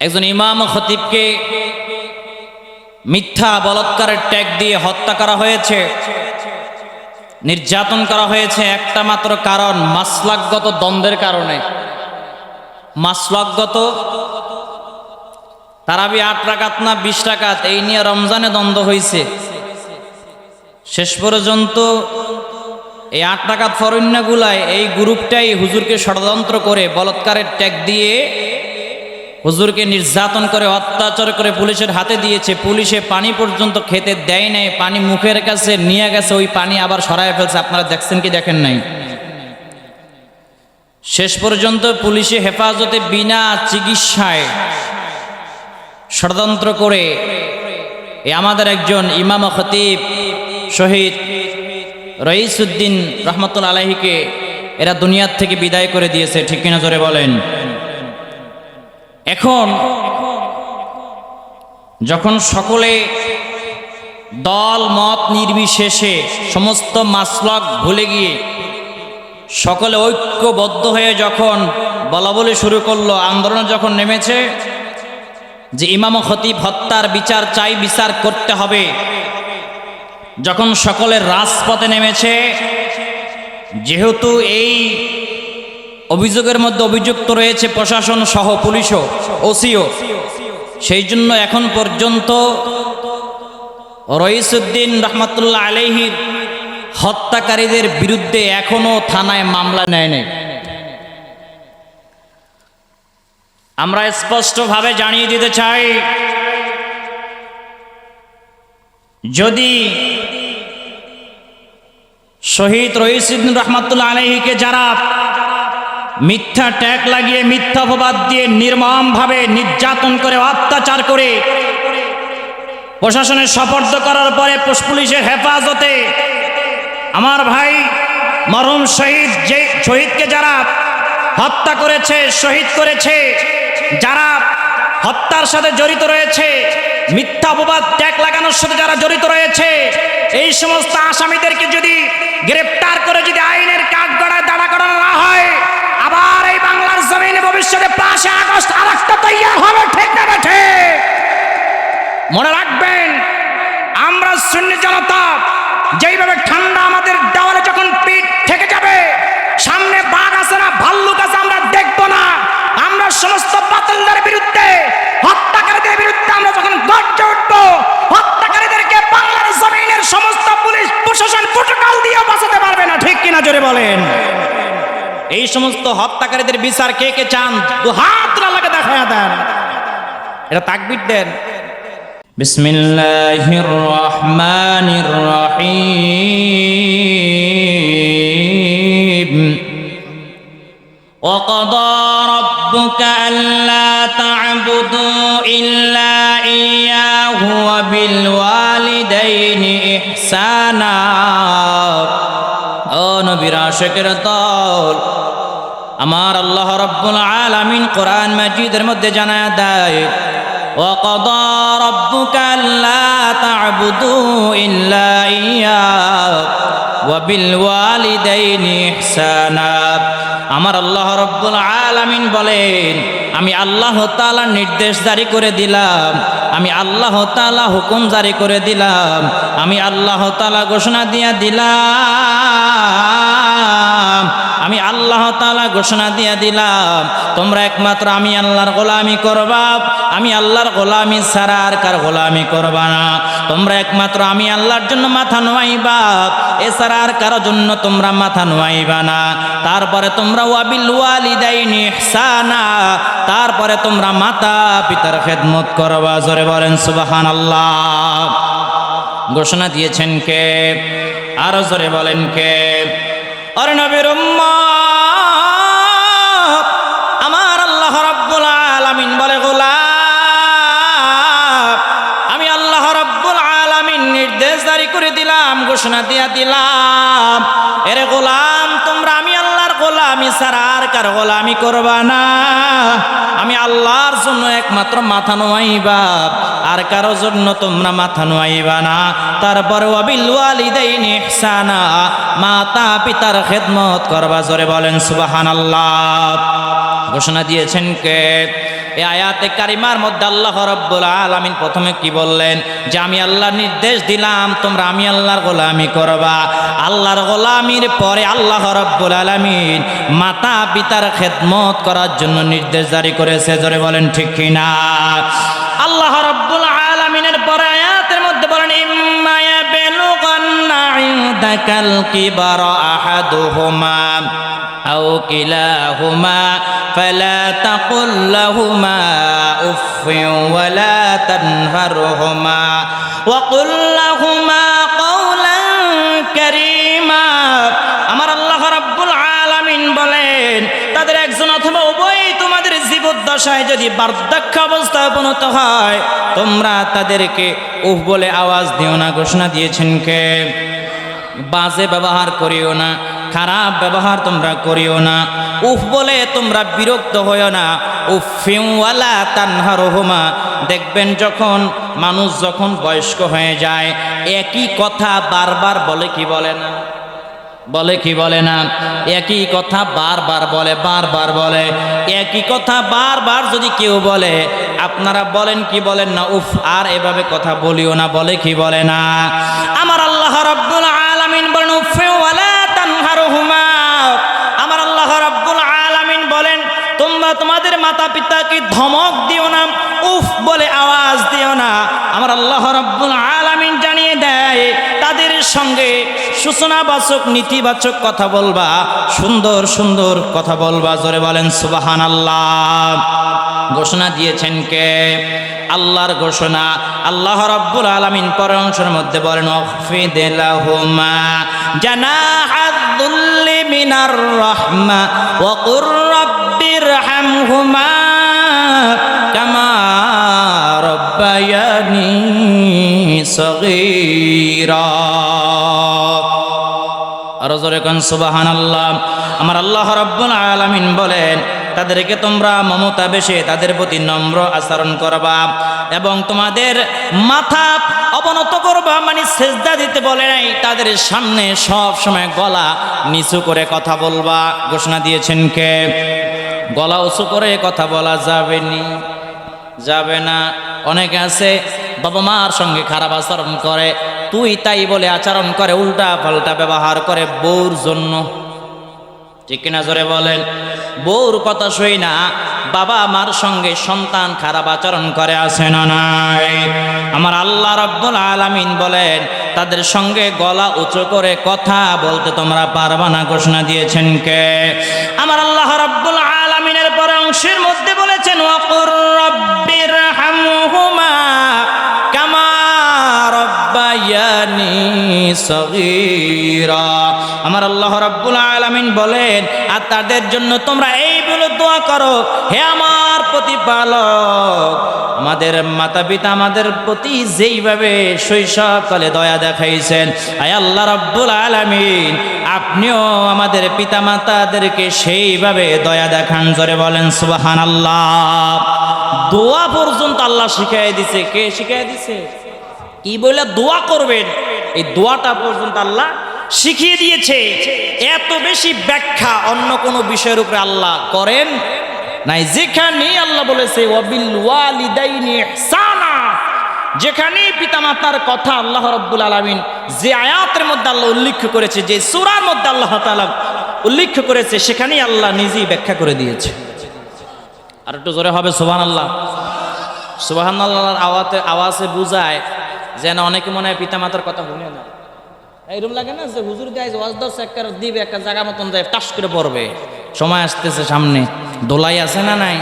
একজন ইমাম খতিবকে মিথ্যা বলৎকারের ট্যাগ দিয়ে হত্যা করা হয়েছে, নির্যাতন করা হয়েছে একটা মাত্র কারণ, মাসলাকগত দ্বন্দ্বের কারণে। মাসলাকগত তারাবি আট রাকাত না বিশ টাকাত এই নিয়ে রমজানে দ্বন্দ্ব হয়েছে শেষ পর্যন্ত এই আট টাকাত ফরণ্যাগুলায় এই গ্রুপটাই হুজুরকে ষড়যন্ত্র করে বলৎকারের ট্যাগ দিয়ে হুজুরকে নির্যাতন করে, অত্যাচার করে পুলিশের হাতে দিয়েছে। পুলিশে পানি পর্যন্ত খেতে দেয় নাই, পানি মুখের কাছে নিয়ে গেছে, ওই পানি আবার সরায় ফেলছে। আপনারা দেখছেন কি দেখেন নাই? শেষ পর্যন্ত পুলিশে হেফাজতে বিনা চিকিৎসায় ষড়যন্ত্র করে আমাদের একজন ইমাম খতিব শহীদ রইসুদ্দিন রহমতুল আলাহিকে এরা দুনিয়ার থেকে বিদায় করে দিয়েছে। ঠিক কিনা জোরে বলেন? এখন যখন সকলে দল, মত নির্বিশেষে সমস্ত মাসলক ভুলে গিয়ে সকলে ঐক্যবদ্ধ হয়ে যখন বলা বলে শুরু করল, আন্দোলন যখন নেমেছে, যে ইমাম খতিব হত্যার বিচার চাই, বিচার করতে হবে। যখন সকলের রাজপথে নেমেছে, যেহেতু এই অভিযোগের মধ্যে অভিযুক্ত রয়েছে প্রশাসন সহ পুলিশও ওসিও। সেই জন্য এখন পর্যন্ত রইসুদ্দিন রহমতুল্লাহ আলহির হত্যাকারীদের বিরুদ্ধে এখনও থানায় মামলা নেয় নাই। আমরা স্পষ্টভাবে জানিয়ে দিতে চাই, যদি শহীদ রহিসুদ্দিন রহমতুল্লাহ আলহিকে যারা মিথ্যা ট্যাগ লাগিয়ে, মিথ্যা অপবাদ দিয়ে নির্মমভাবে নির্যাতন করে, অত্যাচার করে। প্রশাসনের সপর্দ করার পরে পুলিশের হেফাজতে আমার ভাই মরহুম শহীদ, যে শহীদকে যারা হত্যা করেছে, শহীদ করেছে, যারা হত্যার সাথে জড়িত রয়েছে, মিথ্যা অপবাদ, ট্যাগ লাগানোর সাথে যারা জড়িত রয়েছে, এই সমস্ত আসামিদেরকে যদি গ্রেপ্তার করে যদি আইনের কাঠগড়ায় দাঁড়া করানো না হয় আবার এই বাংলার জমিনে ভবিষ্যতে পাঁচে আগস্ট আর একটা তৈয়ার হবে, ঠিক না বেঠে। মনে রাখবেন, আমরা শূন্য জনতা, যেইভাবে ঠান্ডা আমাদের দেওয়ালে যখন পিঠ থেকে যাবে, সামনে বাঘ আছে না, ভাল্লুক আছে, আমরা দেখব না। আমরা সমস্ত বাতিলদের বিরুদ্ধে, হত্যাকারীদের বিরুদ্ধে আমরা যখন গর্জে উঠব, হত্যাকারীদেরকে বাংলার জমিনের সমস্ত পুলিশ প্রশাসন প্রোটোকল দিয়ে বাঁচাতে পারবে না, ঠিক কিনা জোরে বলেন? এই সমস্ত হত্যাকারীদের বিচার কে কে চান দু হাত লাগে দেখা দেন এটা তাকবির দেন بسم الله الرحمن الرحيم وقضى আশেকের দল আমার আল্লাহ রব্বুল আলামিন কোরআন মাজিদের মধ্যে জানায় দেয় وقضى ربك ألا تعبدوا إلا إياه وبالوالدين إحسانا আমার আল্লাহ রব্বুল আলামিন বলেন আমি আল্লাহ তাআলা নির্দেশ জারি করে দিলাম আমি আল্লাহ তাআলা হুকুম জারি করে দিলাম আমি আল্লাহ তাআলা ঘোষণা দিয়া দিলাম ঘোষণা দিয়া দিলাম, তোমরা একমাত্র আমি আল্লাহর গোলামি করবা, আমি আল্লাহর গোলামি ছাড়া আর কার গোলামি করবা না। তোমরা একমাত্র আমি আল্লাহর জন্য মাথা নোয়াইবা, এছাড়া আর কারোর জন্য তোমরা মাথা নোয়াইবা না। তারপরে তোমরা ওয়াবিল ওয়ালিদাইনি ইহসানা, তারপরে তোমরা মাতা পিতার খেদমত করবা। জোরে বলেন, সুবহানাল্লাহ। ঘোষণা দিয়েছেন কে? আরও জোরে বলেন কে? আরে নবীর ঘোষণা দিয়া দিলাম। এরে গোলাম, তোমরা আমি আল্লাহর গোলামি ছাড়া আর কার গোলামি করবা না। আমি আল্লাহর জন্য একমাত্র মাথা নোয়াইবা আর কারও জন্য তোমরা মাথা নোয়াইবা না। তারপরে অবিল ওয়ালিদাইনি ইহসানা মাতা পিতার খেদমত করবা, জোরে বলেন সুবহানাল্লাহ। ঘোষণা দিয়েছেন কে? এই আয়াতে কারিমার মধ্যে আল্লাহ রব্বুল আলামিন প্রথমে কি বললেন? যে আমি আল্লাহর নির্দেশ দিলাম, তোমরা আমি আল্লাহর গোলামি করবা। আল্লাহর গোলামির পরে আল্লাহ রব্বুল আলামিন মাতা পিতার খেদমত করার জন্য নির্দেশ জারি করেছে। জোরে বলেন ঠিক কিনা? আল্লাহ রব্বুল আলামিনের পরে আয়াতের মধ্যে বলেন, ইম্মা ইয়াবলুগান্না ইনদাকাল কিবারা আহাদুহুমা। أو كلاهما فلا تقل لهما أف ولا تنهرهما وقل لهما قولا كريما আমার আল্লাহ রাব্বুল আলামিন বলেন তাদের একজন অথবা উভয়ই তোমাদের জীবদ্দশায় যদি বার্ধক্য অবস্থায় উপনীত হয় তোমরা তাদেরকে উহ বলে আওয়াজ দিও না ঘোষণা দিয়েছেন কে বাজে ব্যবহার করিও না খারাপ ব্যবহার তোমরা করিও না। উফ বলে তোমরা বিরক্ত হইও না। উফিওয়ালা তানহার রহমা দেখবেন যখন মানুষ যখন বয়স্ক হয়ে যায়, একই কথা বারবার বলে কি বলে না? বলে কি বলে না? একই কথা বারবার বলে বারবার বলে। একই কথা বারবার যদি কেউ বলে, আপনারা বলেন কি বলেন না? উফ, আর এভাবে কথা বলিও না, বলে কি বলে না? আমার তোমাদের মাতা পিতাকে ধমক দিও না, উফ বলে আওয়াজ দিও না। আমার আল্লাহ রাব্বুল আলামিন জানিয়ে দেয়, তাদের সঙ্গে সূচনাবাচক, নীতিবাচক কথা বলবা, সুন্দর সুন্দর কথা বলবা, জোরে বলেন সুবাহান আল্লাহ ঘোষণা দিয়েছেন কে? আল্লাহর ঘোষণা। আল্লাহ রাব্বুল আলামিন পরের অংশের মধ্যে বলেন অফিদিলাহুমা জানাহাদুল্লি মিনার রাহমা কুর রাব্বিরহামহুমা কামা রব্বায়ানি সগীরা। আরও জোরে কান আমার আল্লাহ রাব্বুল আলামিন বলেন, তাদেরকে তোমরা মমতা বেশে তাদের প্রতি নম্র আচরণ করবা এবং তোমাদের মাথা অবনত করবা মানে সেজদা দিতে বলে নাই, তাদের সামনে সব সময় গলা নিচু করে কথা বলবা। ঘোষণা দিয়েছেন কে? গলা উঁচু করে কথা বলা যাবে নি। যাবে না। অনেকে আছে, বাবা মার সঙ্গে খারাপ আচরণ করে, তুই তাই বলে আচরণ করে উল্টা পাল্টা ব্যবহার করে বউর জন্য। ঠিক কিনা জোরে বলেন? বউর কথা শুই না, বাবা মার সঙ্গে সন্তান খারাপ আচরণ করে আসে না নাই? আমার আল্লাহ রব্বুল আলামিন বলেন, তাদের সঙ্গে গলা উঁচু করে কথা বলতে তোমরা পারবা না, ঘোষণা দিয়েছেন কে? আমার আল্লাহ রব্বুল অংশের মধ্যে বলেছেন, ওয়াকুর রব্বির হামহুমা কামা রব্বায়ানি সগীরা। আমার আল্লাহ রাব্বুল আলামিন বলেন, আর তাদের জন্য তোমরা এই বলে দোয়া করো, হে আমার প্রতিপালক আমাদের মাতা পিতা আমাদের প্রতি যেইভাবে শৈশবকালে দয়া দেখাইছেন, আয় আল্লাহ রাব্বুল আলামিন, আপনিও আমাদের পিতা মাতাদেরকে সেইভাবে দয়া দেখান, জোরে বলেন সুবহানাল্লাহ। দোয়া পর্যন্ত আল্লাহ শিখাই দিছে, কে শিখাই দিছে? কি বলে দোয়া করবেন? এই দোয়াটা পর্যন্ত আল্লাহ শিখিয়ে দিয়েছে। এত বেশি ব্যাখ্যা অন্য কোনো বিষয়ের উপরে আল্লাহ করেন? নাই যেখানে আল্লাহ বলেছে, ওয়াবিল ওয়ালিদাইনি ইহসানা যেখানে পিতামাতার কথা আল্লাহ রব্বুল আলামিন যে আয়াতের মধ্যে আল্লাহ উল্লেখ করেছে, যে সূরার মধ্যে আল্লাহ তাআলা উল্লেখ করেছে, সেখানেই আল্লাহ নিজেই ব্যাখ্যা করে দিয়েছে। আর একটু জোরে হবে, সুবহানাল্লাহ। সুবহানাল্লাহর আওয়াজে আওয়াজে বুঝায় যেন অনেকে মনে হয় পিতামাতার কথা শুনে না। এইরকম লাগে না যে হুজুর গাইজ ওয়াজ দশ একটা দিবে, একটা জায়গা মতন যায় টাস করে পড়বে। সময় আসতেছে সামনে। দোলাই আছে না নাই?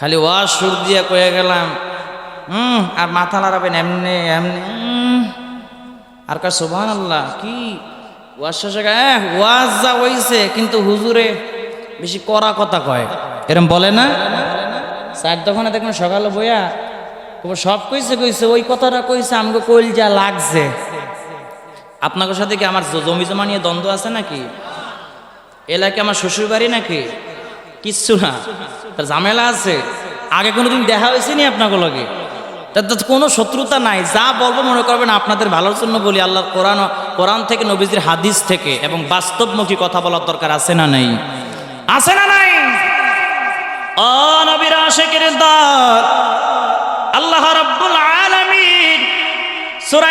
খালি ওয়াজ সুর দিয়ে কয়ে গেলাম হুম আর মাথা লাড়াবেন এমনি এমনি আর কার সোভান আল্লাহ কি? ওয়াজ শেষে "এহ, ওয়াজ যা হইছে কিন্তু হুজুরে বেশি কড়া কথা কয়। এরম বলে না? স্যার তখন দেখুন সকালে বইয়া সব কইছে কইছে ওই কথাটা কইছে আমাকে কইল যা লাগছে। আপনাদের সাথে কি আমার জমি জমা নিয়ে দ্বন্দ্ব আছে নাকি? এলাকায় আমার শ্বশুর বাড়ি নাকি? কিচ্ছু না। তার ঝামেলা আছে। আগে কোনোদিন দেখা হয়েছে নি আপনাকে লগে? তার কোনো শত্রুতা নাই। যা বলব মনে করবেন, আপনাদের ভালোর জন্য বলি, আল্লাহর কোরআন কোরআন থেকে, নবীজির হাদিস থেকে এবং বাস্তবমুখী কথা বলার দরকার আছে না নাই? আছে না নাই? আল্লাহ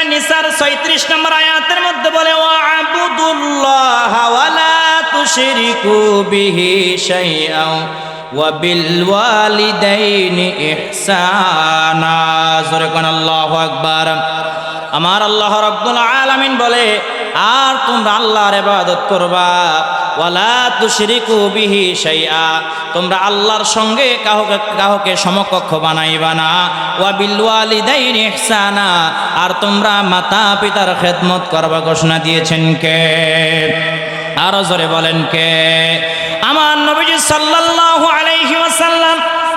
নিসার 36 নম্বর আয়াতের মধ্যে বলে, ওয়া আবুদুল্লাহ ওয়া বিল ওয়ালিদাইনি ইহসানা জোরে কোন আল্লাহু আকবার। আমার আল্লাহ রব্বুল আলামিন বলে, আর তোমরা আল্লাহর ইবাদত করবা, ওয়ালা তুশরিকু বিহি শাইআ। তোমরা আল্লাহর সঙ্গে কাউকে কাউকে সমকক্ষ বানাইবা না ওয়া বিল ওয়ালিদাইনি ইহসানা। আর তোমরা মাতা পিতার খেদমত করবা ঘোষণা দিয়েছেন কে? আরও জোরে বলেন কে? আমার নবীজি সাল্লাল্লাহু আলাইহি ওয়াসাল্লাম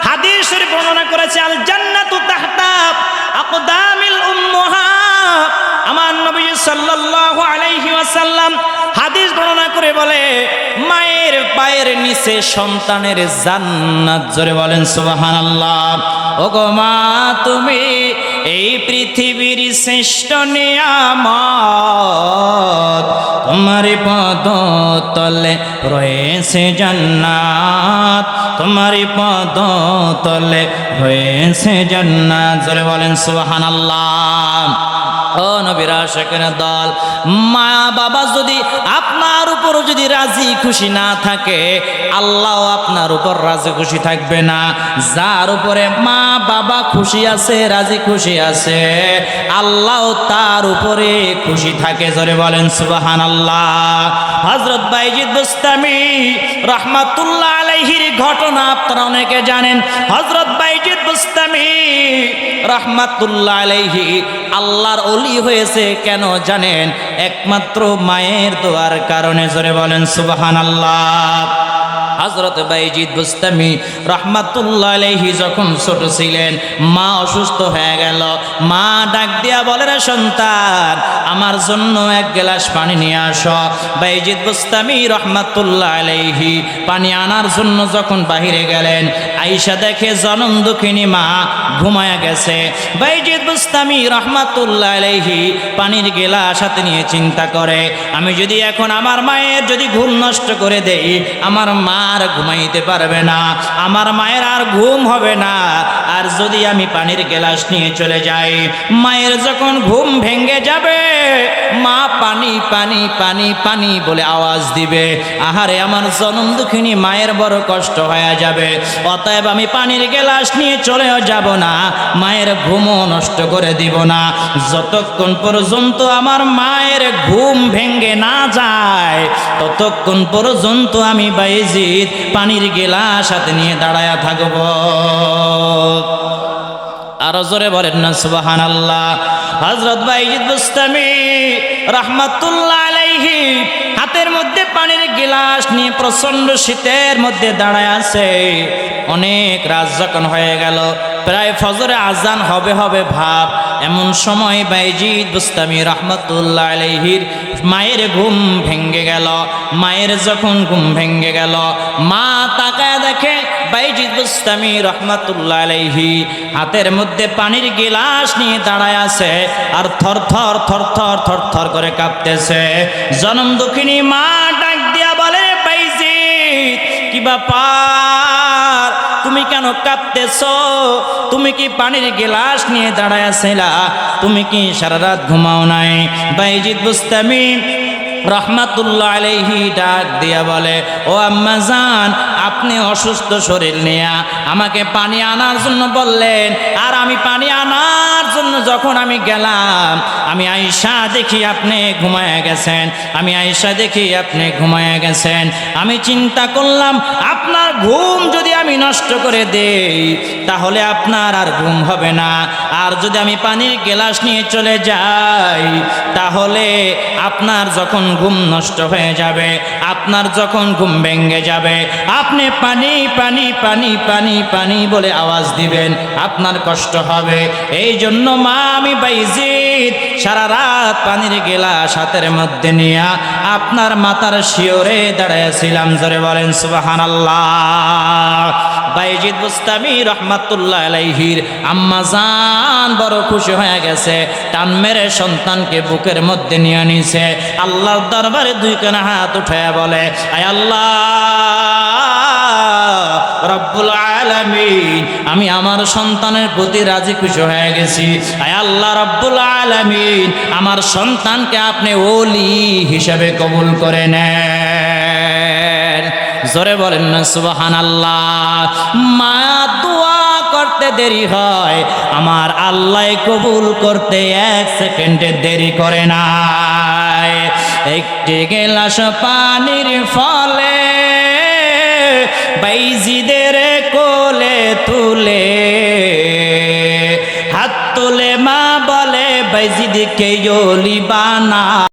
হাদিস শরীফ বর্ণনা করেছে আল জান্নাতু তাহতা আকদামিল উম্মাহাত আমার নবী সাল্লাল্লাহু আলাইহি ওয়াসাল্লাম হাদিস বর্ণনা করে বলে মায়ের পায়ের নিচে সন্তানের জান্নাত। জোরে বলেন, সুবহানাল্লাহ। ওগো মা, তুমি এই পৃথিবীর শ্রেষ্ঠ নিয়ামত। তোমার পদ তলে রয়েছে জান্নাত। তোমার পদ তলে রয়েছে জান্নাত। জোরে বলেন, সুবহানাল্লাহ। ও নবীর আশেকের দল মা বাবা যদি আপনার উপর যদি রাজি খুশি না থাকে, আল্লাহ আপনার উপর রাজি খুশি থাকবে না। যার উপরে মা বাবা খুশি আছে, রাজি খুশি আছে, আল্লাহ তার উপরে খুশি থাকে। জোরে বলেন সুবাহান আল্লাহ হজরত বাইজিদ বুস্তামি রহমাতুল্লাহ আলাইহির ঘটনা আপনারা অনেকে জানেন। হজরত বাইজিদ বুস্তামি আল্লাহর অলি হয়েছে কেন জানেন? একমাত্র মায়ের দোয়ার কারণে জোরে বলেন সুবাহান আল্লাহ হজরত বাইজিদ বুস্তামি রহমাতুল্লাহ আলাইহি যখন ছোট ছিলেন, মা অসুস্থ হয়ে গেল। মা ডাক দিয়া বলে, রে সন্তান, আমার জন্য এক গ্লাস পানি নিয়ে আস। বাইজিদ বুস্তামি রহমাতুল্লাহ আলাইহি পানি আনার জন্য যখন বাহিরে গেলেন আইসা দেখে জনম দুঃখিনী মা ঘুমায়া গেছে। বাইজিদ বুস্তামি রহমাতুল্লাহ আলাইহি পানির গেলা সাথে নিয়ে চিন্তা করে, আমি যদি এখন আমার মায়ের যদি ঘুম নষ্ট করে দেই, আমার মা আর ঘুমাইতে পারবে না, আমার মায়ের আর ঘুম হবে না আর যদি আমি পানির গেলাস নিয়ে চলে যাই, মায়ের যখন ঘুম ভেঙে যাবে, মা পানি পানি পানি পানি বলে আওয়াজ দিবে। আহারে, আমার জনম দুঃখিনী মায়ের বড় কষ্ট হয়ে যাবে। অতএব আমি পানির গেলাস নিয়ে চলেও যাব না, মায়ের ঘুমও নষ্ট করে দিব না। যতক্ষণ পর্যন্ত আমার মায়ের ঘুম ভেঙ্গে না যায়, ততক্ষণ পর্যন্ত আমি বাইজিৎ পানির গেলাস হাতে নিয়ে দাঁড়ায়া থাকব। আরও জোরে বলেন না সুবাহান আল্লাহ হজরত বাইজিদ বুস্তামি রহমাতুল্লাহ আলাইহি হাতের মধ্যে পানির গিলাস নিয়ে প্রচণ্ড শীতের মধ্যে দাঁড়ায় আছে। অনেক রাত যখন হয়ে গেল। প্রায় ফজরে আজান হবে হবে ভাব। এমন সময় বাইজিদ বুস্তামি রহমতুল্লাহ আলাইহির মায়ের ঘুম ভেঙ্গে গেল। মায়ের যখন ঘুম ভেঙ্গে গেল, মা তাকায় দেখে হাতের মধ্যে পানির গিলাস নিয়ে দাঁড়ায় আছে আর থর থর থর থর থর থর করে কাঁপতেছে। জনম দুঃখিনী মা ডাক দিয়া বলে, বাইজিদ, কি ব্যাপার? তুমি কেন কাঁদতেছ তুমি কি পানির গিলাস নিয়ে দাঁড়ায় আছিলা? তুমি কি সারা রাত ঘুমাও নাই? বাইজিদ বুস্তামি রহমাতুল্লাহ আলাইহি ডাক দিয়া বলে, ও আম্মা জান, আপনি অসুস্থ শরীর নিয়ে। আমাকে পানি আনার জন্য বললেন, আর আমি পানি আনার জন্য যখন আমি গেলাম, আমি আয়সা দেখি আপনি ঘুমায় গেছেন, আমি আয়সা দেখি আপনি ঘুমায় গেছেন। আমি চিন্তা করলাম, আপনার ঘুম যদি আমি নষ্ট করে দেই, তাহলে আপনার আর ঘুম হবে না। আর যদি আমি পানির গেলাস নিয়ে চলে যাই, তাহলে আপনার যখন ঘুম নষ্ট হয়ে যাবে, আপনার যখন ঘুম ভেঙে যাবে, আপনি পানি পানি পানি পানি পানি বলে আওয়াজ দিবেন, আপনার কষ্ট হবে। এই জন্য মা আমি বাইজিদ সারা রাত পানির গেলাস হাতের মধ্যে নিয়ে আপনার মাথার শিওরে দাঁড়াইছিলাম জোরে বলেন সুবাহান আল্লাহ বাইজিদ বুস্তামি রহমাতুল্লাহ আলাইহির আম্মা জান বড় খুশি হয়ে গেছে, টান মেরে সন্তানকে বুকের মধ্যে নিয়ে নিছে। আল্লাহর দরবারে দুই কানা হাত উঠে বলে, আয় আল্লাহ! রব্বুল আলামিন। আমি আমার সন্তানের প্রতি রাজি খুশি হয়ে গেছি। আয় আল্লাহ রব্বুল আলামিন, আমার সন্তানকে আপনি ওলি হিসেবে কবুল করে নেন। জোরে বলেন না সুবাহান আল্লাহ মা দোয়া করতে দেরি হয়, আমার আল্লাহ কবুল করতে এক সেকেন্ডে দেরি করে না একটি গেলাস পানির ফলে বাইজিদের কোলে তুলে হাত তুলে মা বলে বাইজিদকে ইলি বানা।